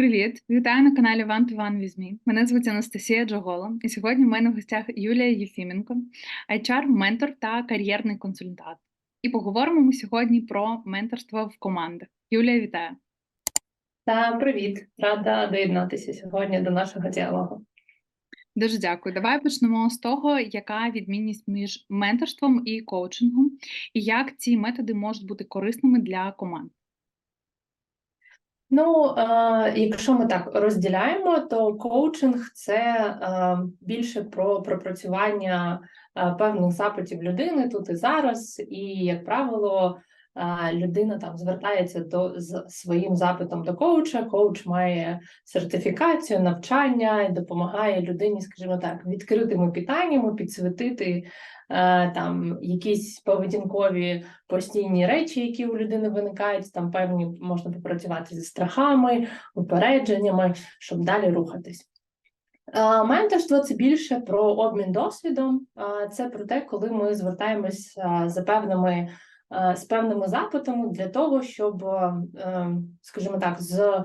Привіт, вітаю на каналі One to One with me. Мене звуть Анастасія Джогола, і сьогодні в мене в гостях Юлія Єфіменко, HR-ментор та кар'єрний консультант. І поговоримо ми сьогодні про менторство в командах. Юлія, вітаю. Та привіт, рада доєднатися сьогодні до нашого діалогу. Дуже дякую. Давай почнемо з того, яка відмінність між менторством і коучингом, і як ці методи можуть бути корисними для команд. Ну, е, якщо ми так розділяємо, то коучинг це е, більше про пропрацювання е, певних запитів людини тут і зараз, і, як правило, людина там звертається до з своїм запитом до коуча. Коуч має сертифікацію, навчання і допомагає людині, скажімо так, відкритими питаннями підсвітити е, там якісь поведінкові постійні речі, які у людини виникають, там певні можна попрацювати зі страхами, упередженнями, щоб далі рухатись. Е, Менторство це більше про обмін досвідом, е, це про те, коли ми звертаємося за певними з певними запитами для того, щоб, е, скажімо так, з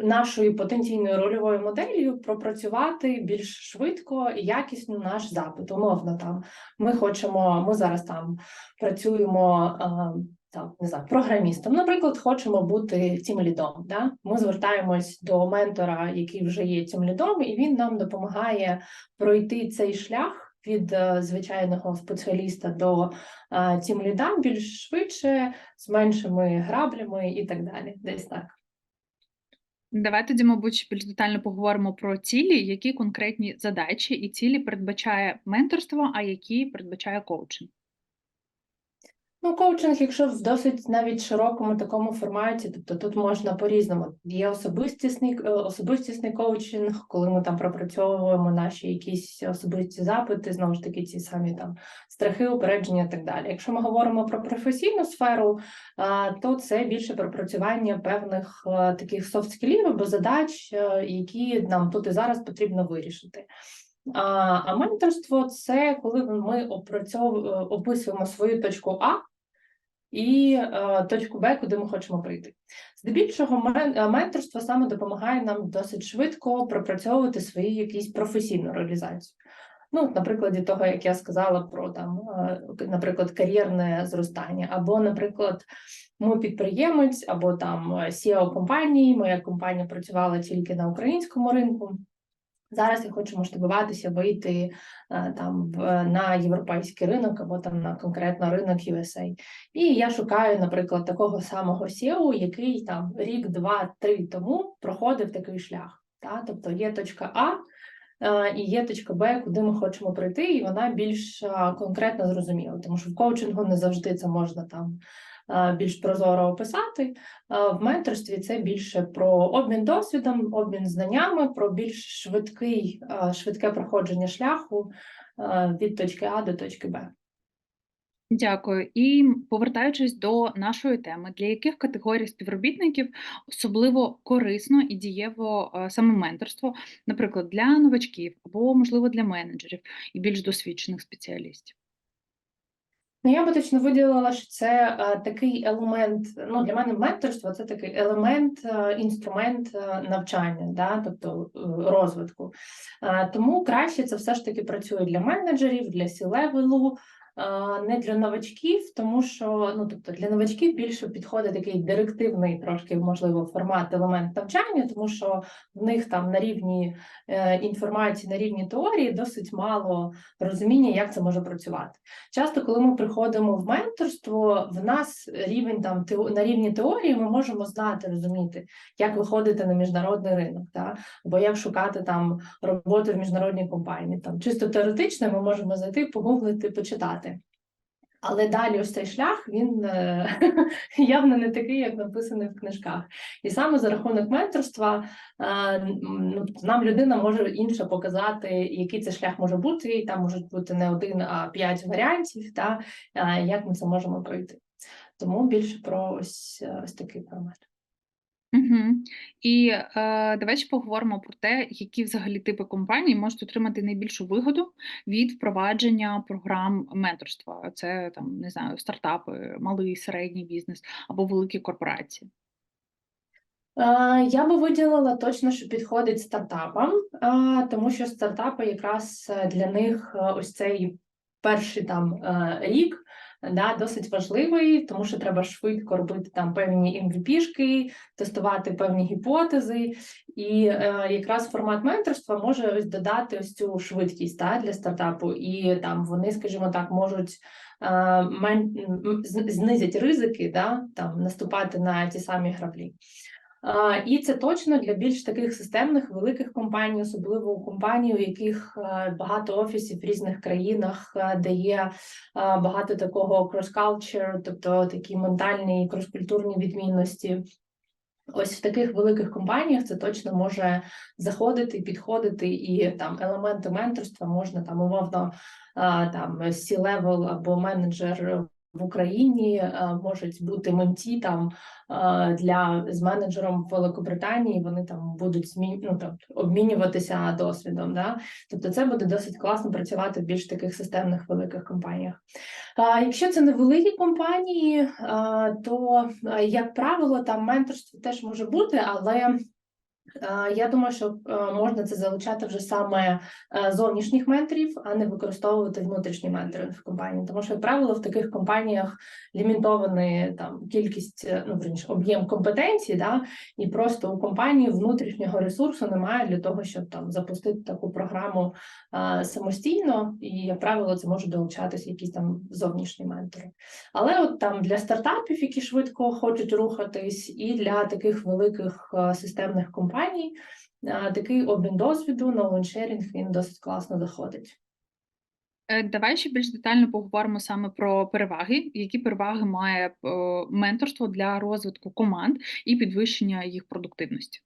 нашою потенційною рольовою моделлю пропрацювати більш швидко і якісно наш запит. Умовно, там ми хочемо, ми зараз там працюємо. е, Там, не знаю, програмістом, наприклад, хочемо бути тімлідом. Да? Ми звертаємось до ментора, який вже є тімлідом, і він нам допомагає пройти цей шлях від е, звичайного спеціаліста до е, тімліда більш швидше, з меншими граблями і так далі. Десь так. Давай тоді, мабуть, більш детально поговоримо про цілі, які конкретні задачі і цілі передбачає менторство, а які передбачає коучинг. Ну, коучинг, якщо в досить навіть широкому такому форматі, тобто тут можна по-різному. Є особистісний е, особистісний коучинг, коли ми там пропрацьовуємо наші якісь особисті запити, знову ж таки, ці самі там страхи, упередження і так далі. Якщо ми говоримо про професійну сферу, то це більше пропрацювання певних е, таких софт-скілів або задач, е, які нам тут і зараз потрібно вирішити. А, а менторство це коли ми опрацьовуємо описуємо свою точку А і е, точку Б, куди ми хочемо прийти. Здебільшого е, менторство саме допомагає нам досить швидко пропрацьовувати свою якісь професійну реалізацію. Ну, от на прикладі того, як я сказала про там, е, наприклад, кар'єрне зростання, або, наприклад, ми підприємець, або там CEO компанії, моя компанія працювала тільки на українському ринку. Зараз я хочу масштабуватися, вийти е, там в на європейський ринок або там на конкретно ринок USA. І я шукаю, наприклад, такого самого SEO, який там рік, два, три тому проходив такий шлях. Та? Тобто є точка А е, і є точка Б, куди ми хочемо прийти, і вона більш е, конкретно зрозуміла, тому що в коучингу не завжди це можна там більш прозоро описати. Е, В менторстві це більше про обмін досвідом, обмін знаннями, про більш швидкий, е, швидке проходження шляху е, від точки А до точки Б. Дякую. І повертаючись до нашої теми, для яких категорій співробітників особливо корисно і дієво е, саме менторство, наприклад, для новачків або, можливо, для менеджерів і більш досвідчених спеціалістів? Ну, я би точно виділила, що це а, такий елемент. Ну, для мене менторство це такий елемент, а, інструмент а, навчання, да, тобто е, розвитку. А, тому краще це все ж таки працює для менеджерів, для сі-левелу, е, не для новачків, тому що ну, тобто для новачків більше підходить такий директивний, трошки можливо, формат елемент навчання, тому що в них там на рівні е, інформації, на рівні теорії досить мало розуміння, як це може працювати. Часто, коли ми приходимо в менторство, в нас рівень там на рівні теорії, ми можемо знати, розуміти, як виходити на міжнародний ринок, та? або як шукати там роботу в міжнародній компанії. Там чисто теоретично ми можемо зайти, погуглити, почитати. Але далі ось цей шлях він е, явно не такий, як написаний в книжках. І саме за рахунок менторства е, ну, нам людина може інше показати, який це шлях може бути. І там можуть бути не один, а п'ять варіантів, та е, як ми це можемо пройти. Тому більше про ось, ось такий формат. Угу. І е, давай поговоримо про те, які взагалі типи компаній можуть отримати найбільшу вигоду від впровадження програм менторства. Це там не знаю, стартапи, малий середній бізнес або великі корпорації. Я би виділила точно, що підходить стартапам, тому що стартапи якраз для них е, ось цей перший там е, рік да, досить важливий, тому що треба швидко робити там певні MVP-шки, тестувати певні гіпотези, і е, якраз формат менторства може ось додати ось цю швидкість да, для стартапу, і там вони, скажімо так, можуть е, мен- знизять ризики, да, там наступати на ті самі граблі. І це точно для більш таких системних великих компаній, особливо компаній, у яких е, багато офісів в різних країнах, е, де є е, багато такого cross-culture, тобто такі ментальні крос-культурні відмінності. Ось в таких великих компаніях це точно може заходити, підходити, і там елементи менторства можна там умовно там C-level або менеджер в Україні можуть бути менті там для з менеджером в Великобританії. Вони там будуть змін, ну, там, обмінюватися досвідом. Да? Тобто, це буде досить класно працювати в більш таких системних великих компаніях. А Якщо це невеликі компанії, а, то, як правило, там менторство теж може бути, але я думаю, що е, можна це залучати вже саме е, зовнішніх менторів, а не використовувати внутрішній менторинг в компанії. Тому що, як правило, в таких компаніях лімітований там кількість, е, ну верніше, об'єм компетенцій, да, і просто у компанії внутрішнього ресурсу немає для того, щоб там запустити таку програму а, самостійно, і як правило, це може долучатися якісь там зовнішні ментори. Але от там для стартапів, які швидко хочуть рухатись, і для таких великих е, системних компаній, е, такий обмін досвіду, на sharing, він досить класно заходить. Е, Давай ще більш детально поговоримо саме про переваги, які переваги має е, менторство для розвитку команд і підвищення їх продуктивності.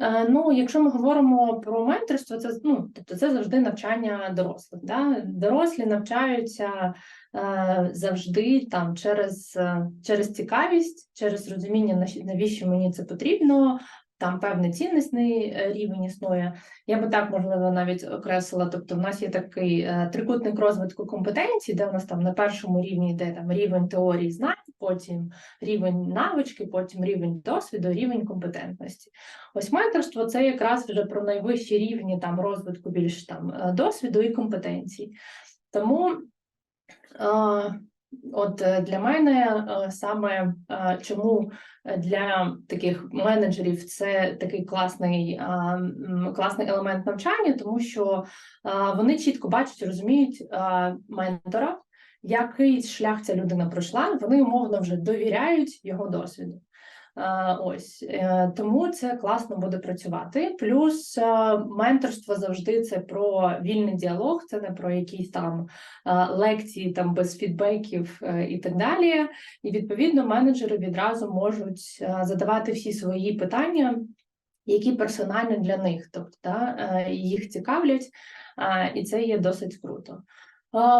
Е, Ну, якщо ми говоримо про менторство, це ну, тобто це завжди навчання дорослих. Да? Дорослі навчаються е, завжди там через, е, через цікавість, через розуміння, навіщо мені це потрібно. Там певний цінностний е, рівень існує. Я би так можливо навіть окреслила. Тобто, в нас є такий трикутник розвитку компетенцій, де у нас там на першому рівні йде там рівень теорії знань, потім рівень навички, потім рівень досвіду, рівень компетентності. Ось менторство це якраз вже про найвищі рівні там розвитку більш там е, досвіду і компетенцій. Тому е, от е, для мене саме чому для таких менеджерів це такий класний, класний елемент навчання, тому що вони чітко бачать, розуміють ментора, який шлях ця людина пройшла, вони умовно вже довіряють його досвіду. Ось е, тому це класно буде працювати. Плюс е, менторство завжди це про вільний діалог, це не про якісь там е, лекції там без фідбеків і так далі. І відповідно менеджери відразу можуть задавати всі свої питання, які персонально для них, тобто їх цікавлять, і це є досить круто.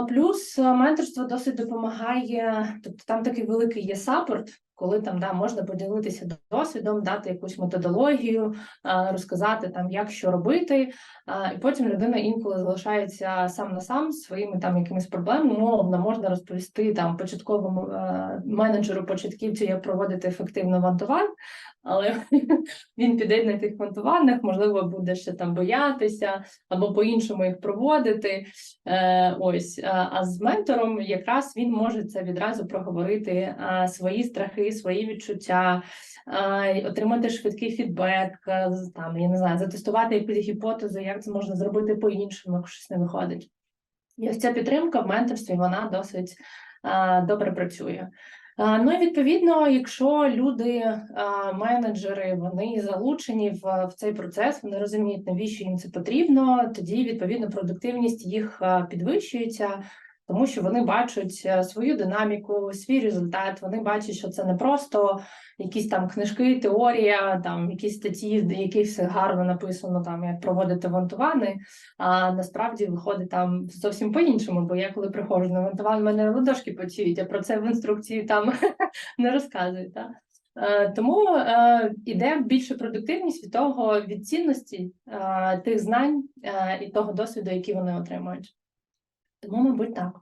Плюс менторство досить допомагає, тобто там такий великий є сапорт, коли там да, можна поділитися досвідом, дати якусь методологію, розказати там, як що робити, і потім людина інколи залишається сам на сам своїми там якимись проблемами. Умовно можна розповісти там початковому менеджеру початківцю, як проводити ефективно вантуван, але він піде на тих вантуваннях, можливо, буде ще там боятися або по-іншому їх проводити. Е, ось, а, з ментором якраз він може це відразу проговорити свої страхи, свої відчуття, отримати швидкий фідбек, а, там я не знаю, затестувати гіпотезу, як це можна зробити по-іншому, якщо щось не виходить. І ось ця підтримка в менторстві вона досить добре працює. А, Ну і відповідно, якщо люди, менеджери, вони залучені в, в цей процес, вони розуміють, навіщо їм це потрібно, тоді відповідно продуктивність їх підвищується, тому що вони бачать е, свою динаміку, свій результат. Вони бачать, що це не просто якісь там книжки, теорія, там якісь статті, в яких все гарно написано, там як проводити вантувани. А насправді виходить там зовсім по-іншому. Бо я коли приходжу на вантуван, мене ладошки потіють, а про це в інструкції там не розказують. Так? Е, Тому е, іде більше продуктивність від того від цінності тих знань і того досвіду, який вони отримують. Тому, мабуть, так.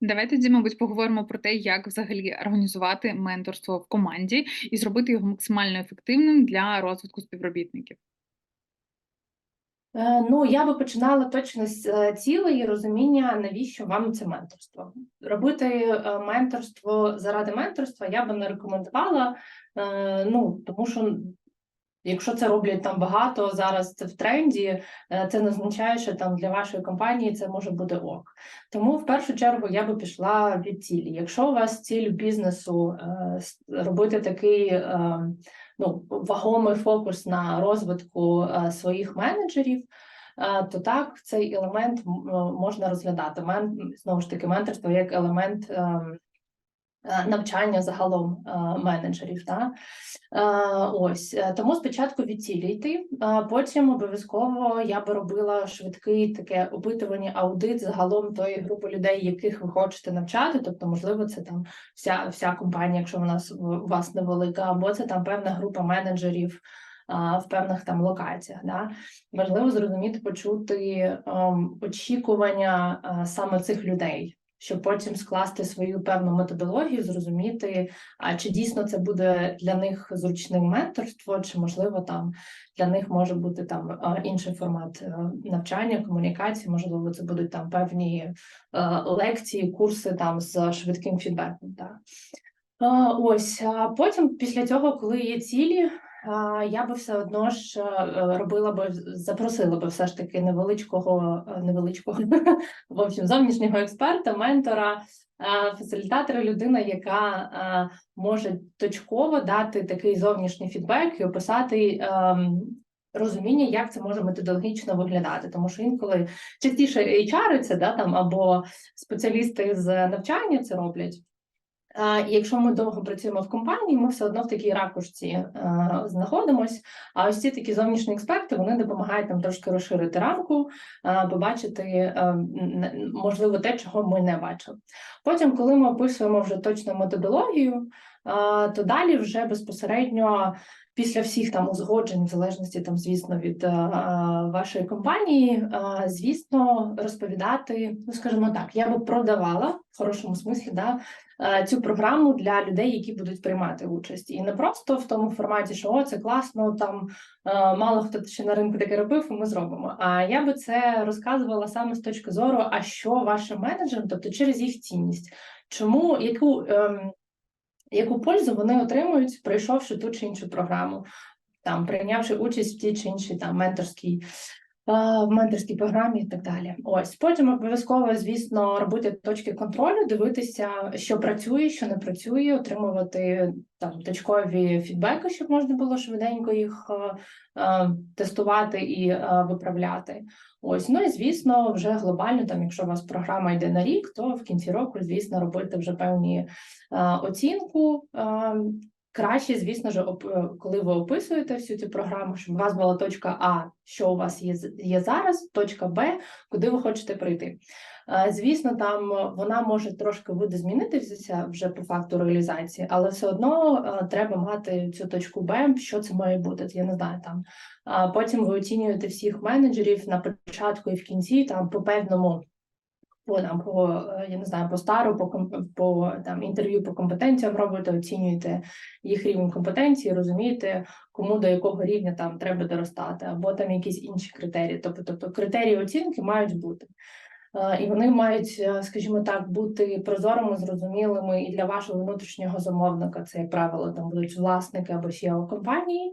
Давайте тоді, мабуть, поговоримо про те, як взагалі організувати менторство в команді і зробити його максимально ефективним для розвитку співробітників. Е, Ну, я би починала точно з е, цілей і розуміння, навіщо вам це менторство. Робити е, менторство заради менторства я би не рекомендувала. Ну, тому що якщо це роблять там багато, зараз це в тренді, е, це не означає, що там для вашої компанії це може бути ок. Тому в першу чергу я би пішла від цілі. Якщо у вас ціль бізнесу е, робити такий. е, ну, вагомий фокус на розвитку своїх менеджерів, то так цей елемент можна розглядати. Мен, знову ж таки, менторство як елемент ем, навчання загалом е, менеджерів. Та? Е, Ось е, тому спочатку від цілі йти, потім обов'язково я би робила швидкий таке опитування, аудит загалом тої групи людей, яких ви хочете навчати. Тобто, можливо, це там вся вся компанія, якщо вона у вас невелика, або це там певна група менеджерів. В певних там локаціях, да важливо зрозуміти, почути ем, очікування саме цих людей, щоб потім скласти свою певну методологію, зрозуміти, а чи дійсно це буде для них зручним менторство, чи можливо там для них може бути там е, інший формат е, навчання, комунікації, можливо, це будуть там певні е, лекції, курси там з швидким фідбеком. Так. Ось потім, після цього, коли є цілі, я би все одно ж е, робила би запросила би все ж таки невеличкого, е, невеличкого в общем, зовнішнього експерта, ментора, е, фасилітатора, людина, яка е, може точково дати такий зовнішній фідбек і описати. ем, Розуміння, як це може методологічно виглядати, тому що інколи частіше HR це да там або спеціалісти з навчання це роблять. Якщо ми довго працюємо в компанії, ми все одно в такій ракушці е, знаходимось. А ось ці такі зовнішні експерти вони допомагають нам трошки розширити рамку, е, побачити е, можливо те, чого ми не бачили. Потім, коли ми описуємо вже точну методологію, то далі вже безпосередньо. Після всіх там узгоджень, в залежності там, звісно, від е, е, вашої компанії, е, звісно, розповідати, ну скажімо так, я би продавала в хорошому смислі, да, цю програму для людей, які будуть приймати участь, і не просто в тому форматі, що о, це класно, там е, мало хто ще на ринку таке робив, і ми зробимо. А я би це розказувала саме з точки зору, а що вашим менеджерам, тобто через їх цінність, чому яку. ем, Яку пользу вони отримують, пройшовши ту чи іншу програму, там прийнявши участь в тій чи іншій там менторській в менторській програмі і так далі. Ось потім обов'язково, звісно, робити точки контролю, дивитися, що працює, що не працює, отримувати там точкові фідбеки, щоб можна було швиденько їх а, а, тестувати і а, виправляти. Ось, ну і звісно, вже глобально, там, якщо у вас програма йде на рік, то в кінці року, звісно, робити вже певні а, оцінку. А, Краще, звісно ж, е, коли ви описуєте всю цю програму, щоб у вас була точка А, що у вас є, є зараз, точка Б, куди ви хочете прийти. Е, Звісно, там е, вона може трошки видозмінитися вже по факту реалізації, але все одно треба мати цю точку Б, що це має бути. Я не знаю там. Потім ви оцінюєте всіх менеджерів на початку і в кінці, там по певному по там по е, я не знаю, по стару, по по там інтерв'ю по компетенціям робите, оцінюєте їх рівень компетенції, розумієте, кому до якого рівня там треба доростати, або там якісь інші критерії. Тобто, тобто критерії оцінки мають бути. Е, І вони мають, е, скажімо так, бути прозорими, зрозумілими і для вашого внутрішнього замовника. Це, як правило, там будуть власники або CEO компанії,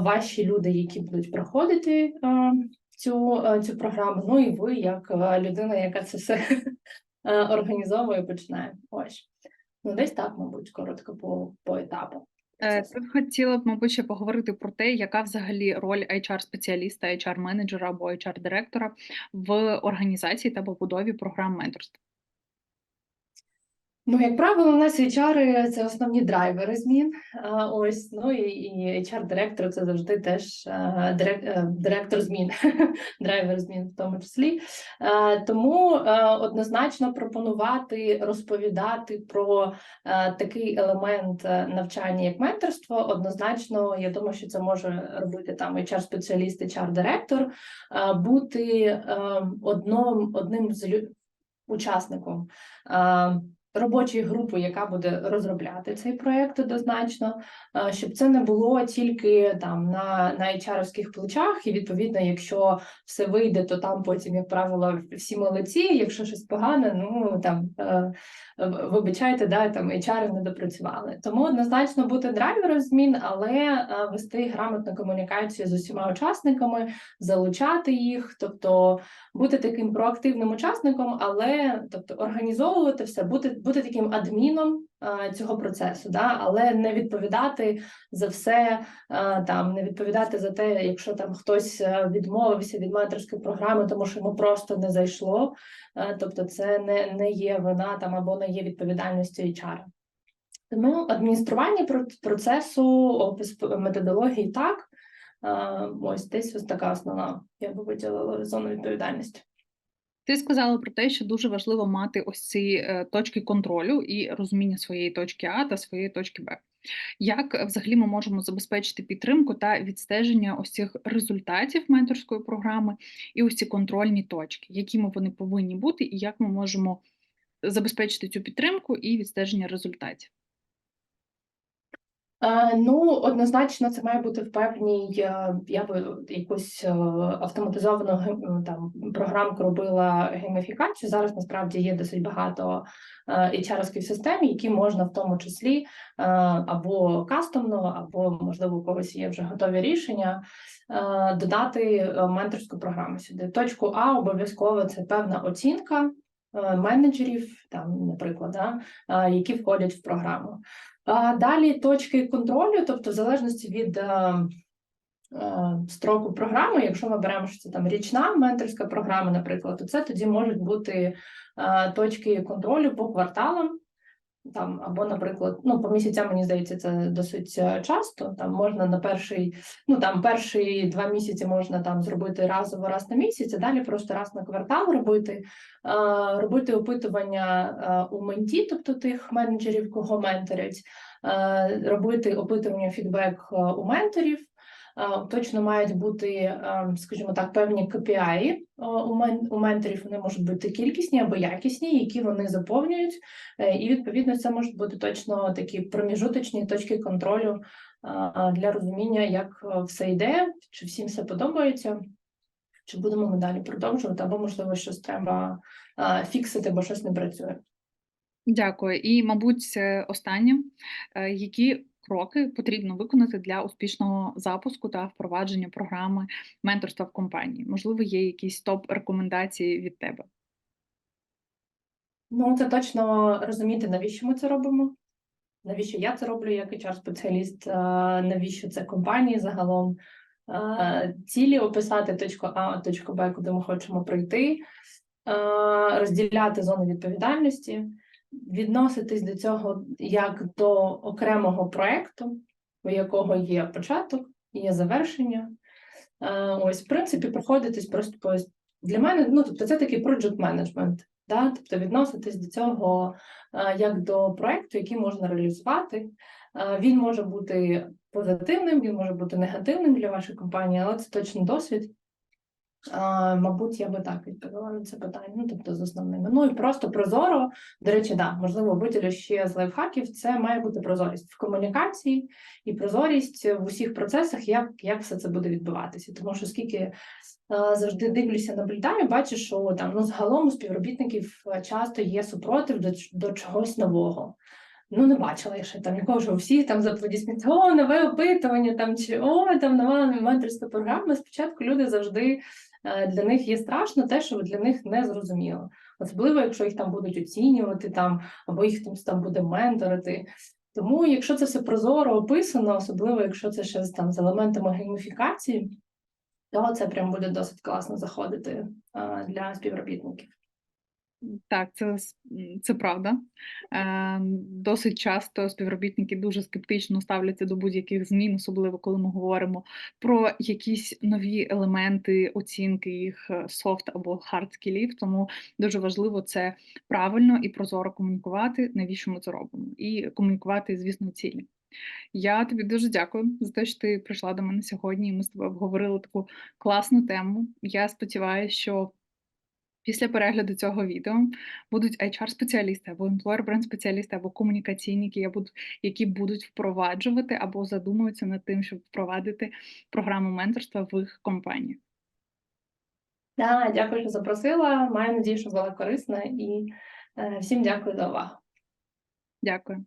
ваші люди, які будуть проходити цю, е, цю програму. Ну і ви, як е, людина, яка це все е, організовує, починає. Ось. Ну, десь так, мабуть, коротко по, по етапу. Тут хотіла б, мабуть, ще поговорити про те, яка взагалі роль HR-спеціаліста, HR-менеджера або HR-директора в організації та побудові програм менторства. Ну, як правило, у нас HR – це основні драйвери змін. Ось, ну і, і HR-директор це завжди теж е, дирек, директор змін, драйвер змін в тому числі. Тому е, однозначно пропонувати розповідати про е, такий елемент навчання, як менторство. Однозначно, я думаю, що це може робити там HR-спеціаліст, HR-директор, е, бути е, одном, одним з учасником е, робочої групи, яка буде розробляти цей проект однозначно, е, щоб це не було тільки там на, на HR-овських плечах, і відповідно, якщо все вийде, то там потім, як правило, всі молодці. Якщо щось погане, ну там е, вибачайте, да, там HR не допрацювали. Тому однозначно бути драйвером змін, але е, вести грамотну комунікацію з усіма учасниками, залучати їх, тобто бути таким проактивним учасником, але тобто організовувати все, бути, бути таким адміном е, цього процесу, да, але не відповідати за все, е, там не відповідати за те, якщо там хтось е, відмовився від менторської програми, тому що йому просто не зайшло. Тобто, це не, не є вина там або не є відповідальністю HR. Тому адміністрування про- процесу, методології так. Ось десь ось така основна, я би виділила зону відповідальності. Ти сказала про те, що дуже важливо мати ось ці е, точки контролю і розуміння своєї точки А та своєї точки Б. Як е, взагалі ми можемо забезпечити підтримку та відстеження ось цих результатів менторської програми і ось ці контрольні точки, якими вони повинні бути, і як ми можемо забезпечити цю підтримку і відстеження результатів? Е, Ну, однозначно, це має бути в певній, е, я би якусь е, автоматизовану там програмку робила гейміфікацію. Зараз насправді є досить багато HR-овських систем, які можна в тому числі або кастомно, або можливо у когось є вже готові рішення. Додати менторську програму сюди. Точку А обов'язково це певна оцінка менеджерів, там, наприклад, да, е, які входять в програму. Далі точки контролю, тобто в залежності від е, е, строку програми, якщо ми беремо, що це там річна менторська програма, наприклад, то це тоді можуть бути е, точки контролю по кварталам. Там або, наприклад, ну по місяцям мені здається, це досить е, часто. Там можна на перший, ну там перші два місяці можна там зробити разово раз на місяць, а далі просто раз на квартал робити, е, робити опитування е, у менті, тобто тих менеджерів, кого менторять, робити опитування фідбек у менторів. Е, Точно мають бути, е, скажімо так, певні KPI е, у менторів. Вони можуть бути кількісні або якісні, які вони заповнюють. І відповідно це можуть бути точно такі проміжуточні точки контролю для розуміння, як все йде, чи всім все подобається, чи будемо ми далі продовжувати, або можливо щось треба фіксити, бо щось не працює. Дякую. І, мабуть, останнє. Які кроки потрібно виконати для успішного запуску та впровадження програми менторства в компанії? Можливо, є якісь топ-рекомендації від тебе? Ну, це точно розуміти, навіщо ми це робимо, навіщо я це роблю як HR-спеціаліст, навіщо це компанії загалом. Цілі описати точку А, точку Б, куди ми хочемо прийти, розділяти зону відповідальності, відноситись до цього як до окремого проекту, у якого є початок, є завершення. Е, Ось, в принципі, проходитись просто по для мене, ну тобто, це такий project management, да? тобто відноситись до цього е, як до проекту, який можна реалізувати. Е, Він може бути позитивним, він може бути негативним для вашої компанії, але це точно досвід. Мабуть, я би так відповіла на це питання, ну тобто з основними. Ну і просто прозоро. До речі, да, можливо, виділю ще з лайфхаків. Це має бути прозорість в комунікації і прозорість в усіх процесах, як, як все це буде відбуватися. Тому що скільки завжди дивлюся, наблюдаю, бачу, що там ну загалом у співробітників часто є супротив до, до чогось нового. Ну, не бачила я ще там нікого, що всіх там за аплодисменти, о, нове опитування, там чи о, там нова менторська програма. Спочатку люди завжди для них є страшно те, що для них не зрозуміло. Особливо, якщо їх там будуть оцінювати, там або їх там, там буде менторити. Тому, якщо це все прозоро описано, особливо якщо це ще там з елементами гейміфікації, то це прям буде досить класно заходити е, для співробітників. Так, це, це правда. Е, Досить часто співробітники дуже скептично ставляться до будь-яких змін, особливо коли ми говоримо про якісь нові елементи оцінки їх софт або хард скілів. Тому дуже важливо це правильно і прозоро комунікувати, навіщо ми це робимо, і комунікувати, звісно, цілі. Я тобі дуже дякую за те, що ти прийшла до мене сьогодні, і ми з тобою обговорили таку класну тему. Я сподіваюся, що після перегляду цього відео будуть HR-спеціалісти або employer бренд спеціалісти або комунікаційники, які будуть впроваджувати або задумуються над тим, щоб впровадити програму менторства в їх компанії. Да, дякую, що запросила. Маю надію, що була корисна і е, всім дякую за увагу. Дякую.